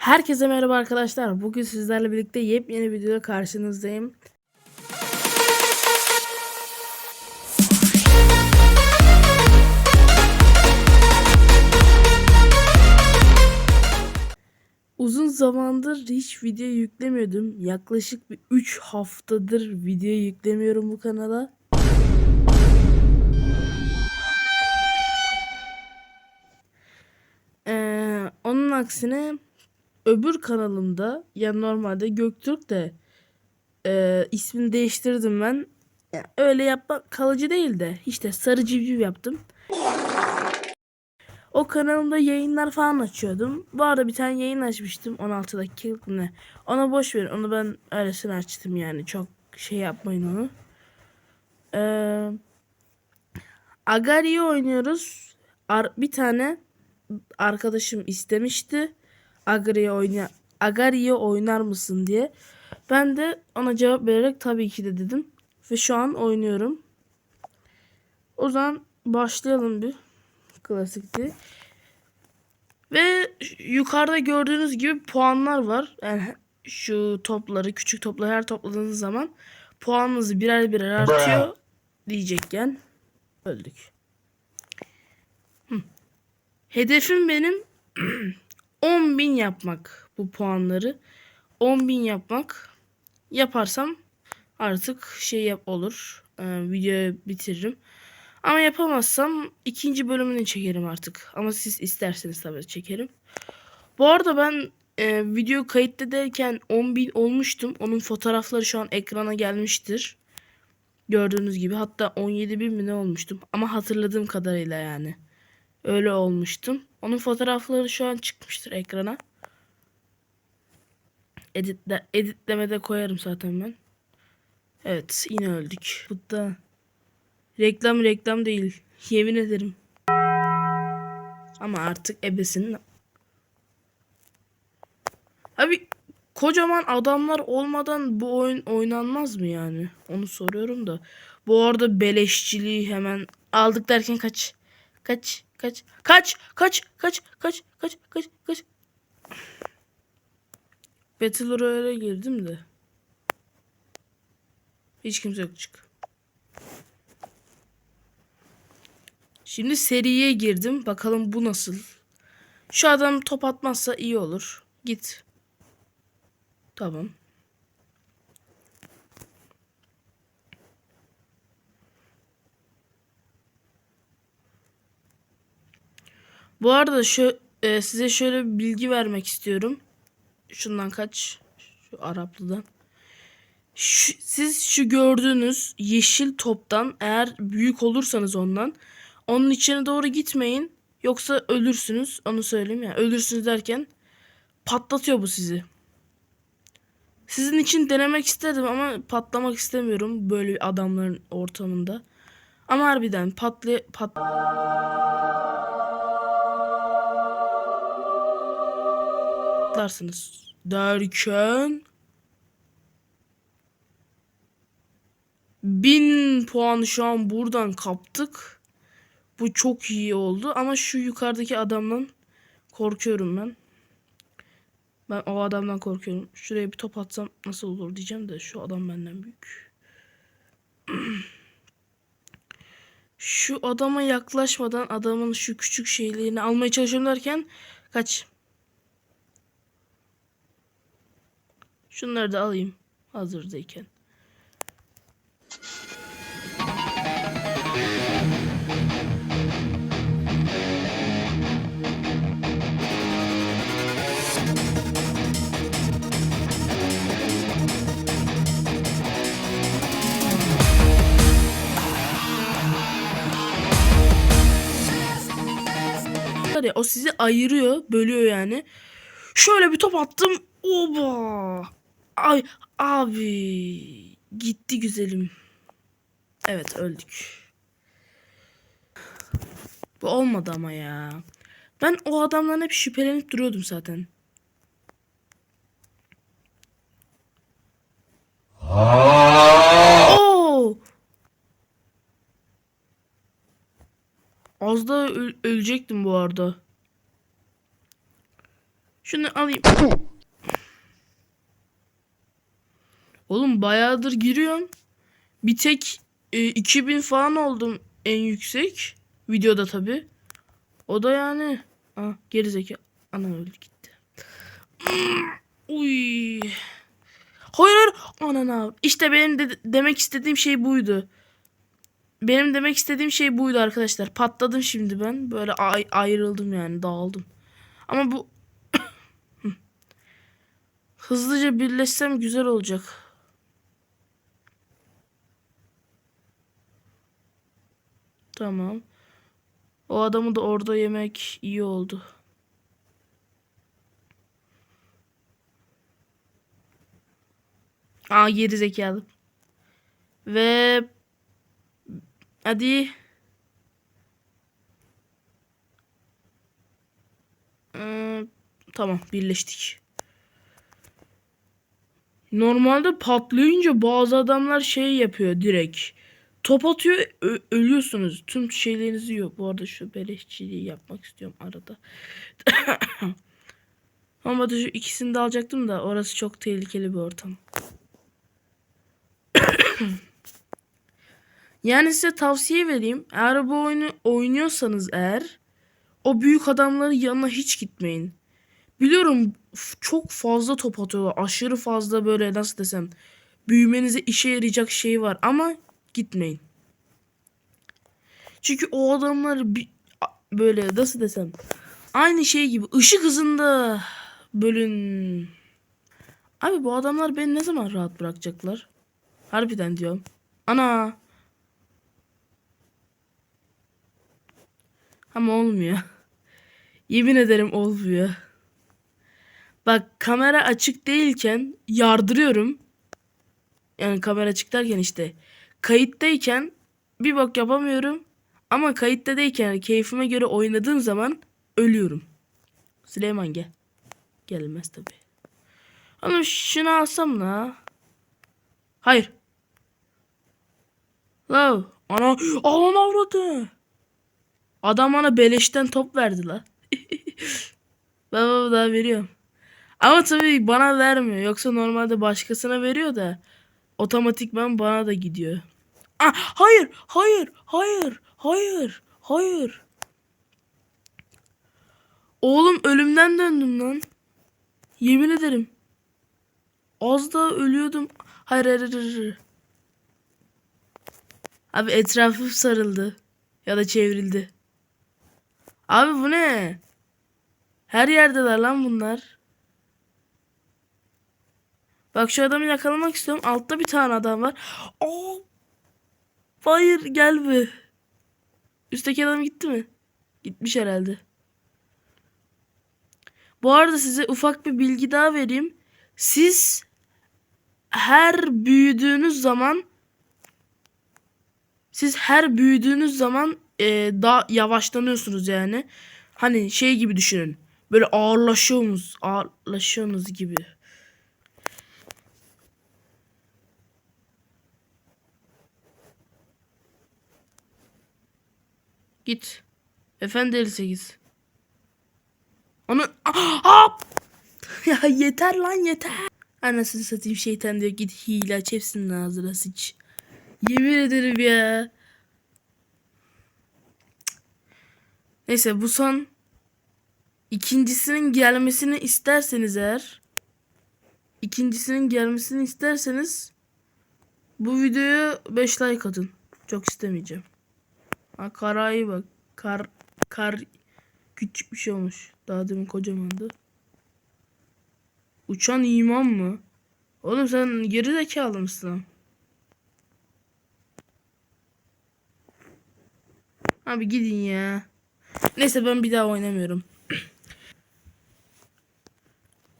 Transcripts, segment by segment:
Herkese merhaba arkadaşlar. Bugün sizlerle birlikte yepyeni videoda karşınızdayım. Uzun zamandır hiç video yüklemiyordum. Yaklaşık bir 3 haftadır video yüklemiyorum bu kanala. Ee, onun aksine öbür kanalımda ya normalde Göktürk de e, ismini değiştirdim ben. Ya öyle yapmak kalıcı değil de işte sarı civciv yaptım. O kanalımda yayınlar falan açıyordum. Bu arada bir tane yayın açmıştım 16 dakikalık ne. Ona boş verin onu ben öylesine açtım yani çok şey yapmayın onu. Ee, Agari'yi oynuyoruz. Ar- bir tane arkadaşım istemişti. Agari'yi oyna Agari'yi oynar mısın diye. Ben de ona cevap vererek tabii ki de dedim. Ve şu an oynuyorum. O zaman başlayalım bir. Klasikti. Ve yukarıda gördüğünüz gibi puanlar var. Yani şu topları, küçük topları her topladığınız zaman puanınız birer birer artıyor diyecekken öldük. Hı. Hedefim benim 10.000 yapmak bu puanları. 10.000 yapmak. Yaparsam artık şey yap olur. Ee, videoyu bitiririm. Ama yapamazsam ikinci bölümünü çekerim artık. Ama siz isterseniz tabii çekerim. Bu arada ben e, video kayıttayken 10.000 olmuştum. Onun fotoğrafları şu an ekrana gelmiştir. Gördüğünüz gibi hatta 17.000 mi ne olmuştum. Ama hatırladığım kadarıyla yani. Öyle olmuştum. Onun fotoğrafları şu an çıkmıştır ekrana. Editle, editlemede koyarım zaten ben. Evet yine öldük. Bu da reklam reklam değil. Yemin ederim. Ama artık ebesinin. Abi kocaman adamlar olmadan bu oyun oynanmaz mı yani? Onu soruyorum da. Bu arada beleşçiliği hemen aldık derken kaç. Kaç kaç. Kaç, kaç, kaç, kaç, kaç, kaç, kaç. Battle Royale'e girdim de. Hiç kimse yok çık. Şimdi seriye girdim. Bakalım bu nasıl. Şu adam top atmazsa iyi olur. Git. Tamam. Bu arada şu e, size şöyle bir bilgi vermek istiyorum. Şundan kaç? Şu Araplıdan. Şu, siz şu gördüğünüz yeşil toptan eğer büyük olursanız ondan onun içine doğru gitmeyin. Yoksa ölürsünüz. Onu söyleyeyim ya. Ölürsünüz derken patlatıyor bu sizi. Sizin için denemek istedim ama patlamak istemiyorum böyle adamların ortamında. Ama harbiden patlay pat patlarsınız derken bin puan şu an buradan kaptık. Bu çok iyi oldu ama şu yukarıdaki adamdan korkuyorum ben. Ben o adamdan korkuyorum. Şuraya bir top atsam nasıl olur diyeceğim de şu adam benden büyük. Şu adama yaklaşmadan adamın şu küçük şeylerini almaya çalışıyorum derken kaç. Şunları da alayım hazırdayken. Var ya o sizi ayırıyor, bölüyor yani. Şöyle bir top attım. Oba! Ay abi gitti güzelim. Evet öldük. Bu olmadı ama ya. Ben o adamdan hep şüphelenip duruyordum zaten. Oo! Az da öl- ölecektim bu arada. Şunu alayım. Oğlum bayağıdır giriyorum. Bir tek e, 2000 falan oldum en yüksek. Videoda tabi. O da yani. Aa, gerizekalı. Ana öldü gitti. Uy. Hayır hayır. Anana. İşte benim de demek istediğim şey buydu. Benim demek istediğim şey buydu arkadaşlar. Patladım şimdi ben. Böyle ay- ayrıldım yani dağıldım. Ama bu hızlıca birleşsem güzel olacak. Tamam. O adamı da orada yemek iyi oldu. Aa geri zekalı. Ve hadi. Ee, tamam birleştik. Normalde patlayınca bazı adamlar şey yapıyor direkt. Top atıyor ölüyorsunuz. Tüm şeylerinizi yiyor. Bu arada şu beleşçiliği yapmak istiyorum arada. Ama da şu ikisini de alacaktım da orası çok tehlikeli bir ortam. yani size tavsiye vereyim. Eğer bu oyunu oynuyorsanız eğer o büyük adamların yanına hiç gitmeyin. Biliyorum çok fazla top atıyorlar. Aşırı fazla böyle nasıl desem büyümenize işe yarayacak şey var ama gitmeyin. Çünkü o adamlar bir, böyle nasıl desem aynı şey gibi ışık hızında bölün. Abi bu adamlar beni ne zaman rahat bırakacaklar? Harbiden diyorum. Ana. Ama olmuyor. Yemin ederim olmuyor. Bak kamera açık değilken yardırıyorum. Yani kamera açık derken işte kayıttayken bir bak yapamıyorum. Ama kayıtta değilken keyfime göre oynadığım zaman ölüyorum. Süleyman gel. Gelmez tabi. Oğlum şunu alsam la. Hayır. La ana alan avradı. Adam bana beleşten top verdi la. ben baba daha veriyorum. Ama tabii bana vermiyor. Yoksa normalde başkasına veriyor da otomatikman bana da gidiyor. Hayır, hayır, hayır, hayır, hayır. Oğlum ölümden döndüm lan. Yemin ederim. Az daha ölüyordum. Hayır, hayır, hayır, hayır. Abi etrafım sarıldı. Ya da çevrildi. Abi bu ne? Her yerdeler lan bunlar. Bak şu adamı yakalamak istiyorum. Altta bir tane adam var. Aa! Hayır gelme. Üstteki adam gitti mi? Gitmiş herhalde. Bu arada size ufak bir bilgi daha vereyim. Siz her büyüdüğünüz zaman siz her büyüdüğünüz zaman e, daha yavaşlanıyorsunuz yani. Hani şey gibi düşünün. Böyle ağırlaşıyorsunuz, ağırlaşıyorsunuz gibi. Git. Efendi 58. Onu... Aa! ya yeter lan yeter. Anasını satayım şeytan diyor git hile aç hepsinin ağzına sıç. Yemin ederim ya. Neyse bu son ikincisinin gelmesini isterseniz eğer ikincisinin gelmesini isterseniz bu videoya 5 like atın. Çok istemeyeceğim. Ha karayı bak. Kar kar küçük bir şey olmuş. Daha demin kocamandı. Uçan iman mı? Oğlum sen geri zekalı mısın? Abi gidin ya. Neyse ben bir daha oynamıyorum.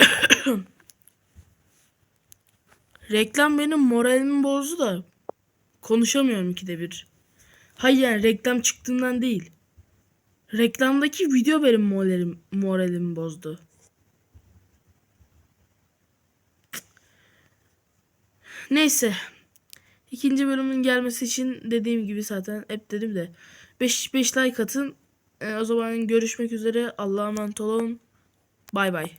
Reklam benim moralimi bozdu da konuşamıyorum ikide bir. Hayır yani reklam çıktığından değil. Reklamdaki video benim moralim, moralimi bozdu. Neyse. İkinci bölümün gelmesi için dediğim gibi zaten hep dedim de 5 5 like atın. Ee, o zaman görüşmek üzere. Allah'a emanet olun. Bay bay.